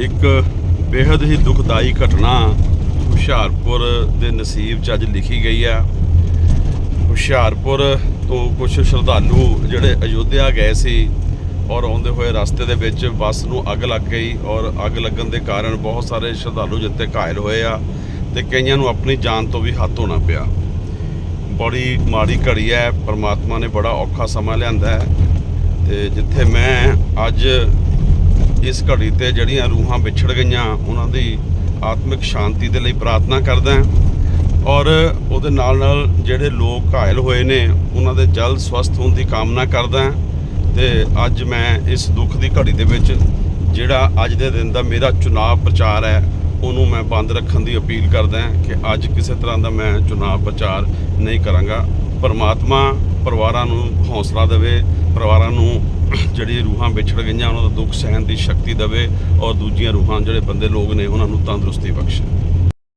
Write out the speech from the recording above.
ਇੱਕ ਬੇहद ਹੀ ਦੁਖਦਾਈ ਘਟਨਾ ਹੁਸ਼ਿਆਰਪੁਰ ਦੇ ਨਸੀਬ 'ਚ ਅੱਜ ਲਿਖੀ ਗਈ ਆ। ਹੁਸ਼ਿਆਰਪੁਰ ਤੋਂ ਕੁਝ ਸ਼ਰਧਾਲੂ ਜਿਹੜੇ ਅਯੋਧਿਆ ਗਏ ਸੀ ਔਰ ਆਉਂਦੇ ਹੋਏ ਰਸਤੇ ਦੇ ਵਿੱਚ ਬੱਸ ਨੂੰ ਅੱਗ ਲੱਗ ਗਈ ਔਰ ਅੱਗ ਲੱਗਣ ਦੇ ਕਾਰਨ ਬਹੁਤ ਸਾਰੇ ਸ਼ਰਧਾਲੂ ਜਿੱਤੇ ਘਾਇਲ ਹੋਏ ਆ ਤੇ ਕਈਆਂ ਨੂੰ ਆਪਣੀ ਜਾਨ ਤੋਂ ਵੀ ਹੱਥ ਹੋਣਾ ਪਿਆ। ਬੜੀ ਮਾੜੀ ਘੜੀ ਹੈ, ਪਰਮਾਤਮਾ ਨੇ ਬੜਾ ਔਖਾ ਸਮਾਂ ਲਿਆਂਦਾ ਹੈ ਤੇ ਜਿੱਥੇ ਮੈਂ ਅੱਜ ਇਸ ਘੜੀ ਤੇ ਜਿਹੜੀਆਂ ਰੂਹਾਂ ਵਿਛੜ ਗਈਆਂ, ਉਹਨਾਂ ਦੀ ਆਤਮਿਕ ਸ਼ਾਂਤੀ ਦੇ ਲਈ ਪ੍ਰਾਰਥਨਾ ਕਰਦਾ ਹਾਂ। ਔਰ ਉਹਦੇ ਨਾਲ ਨਾਲ ਜਿਹੜੇ ਲੋਕ ਘਾਇਲ ਹੋਏ ਨੇ, ਉਹਨਾਂ ਦੇ ਜਲਦ ਸਵਸਥ ਹੋਣ ਦੀ ਕਾਮਨਾ ਕਰਦਾ ਹਾਂ। ਤੇ ਅੱਜ ਮੈਂ ਇਸ ਦੁੱਖ ਦੀ ਘੜੀ ਦੇ ਵਿੱਚ ਜਿਹੜਾ ਅੱਜ ਦੇ ਦਿਨ ਦਾ ਮੇਰਾ ਚੁਣਾਵ ਪ੍ਰਚਾਰ ਹੈ, ਉਹਨੂੰ ਮੈਂ ਬੰਦ ਰੱਖਣ ਦੀ ਅਪੀਲ ਕਰਦਾ ਹਾਂ ਕਿ ਅੱਜ ਕਿਸੇ ਤਰ੍ਹਾਂ ਦਾ ਮੈਂ ਚੁਣਾਵ ਪ੍ਰਚਾਰ ਨਹੀਂ ਕਰਾਂਗਾ। ਪਰਮਾਤਮਾ ਪਰਿਵਾਰਾਂ ਨੂੰ ਹੌਸਲਾ ਦੇਵੇ, ਪਰਿਵਾਰਾਂ ਨੂੰ ਜਿਹੜੀ ਰੂਹਾਂ ਵਿਛੜ ਗਈਆਂ, ਉਹਨਾਂ ਦਾ ਦੁੱਖ ਸਹਿਣ ਦੀ ਸ਼ਕਤੀ ਦੇਵੇ ਔਰ ਦੂਜੀਆਂ ਰੂਹਾਂ ਜਿਹੜੇ ਬੰਦੇ ਲੋਕ ਨੇ, ਉਹਨਾਂ ਨੂੰ ਤੰਦਰੁਸਤੀ ਬਖਸ਼ੇ।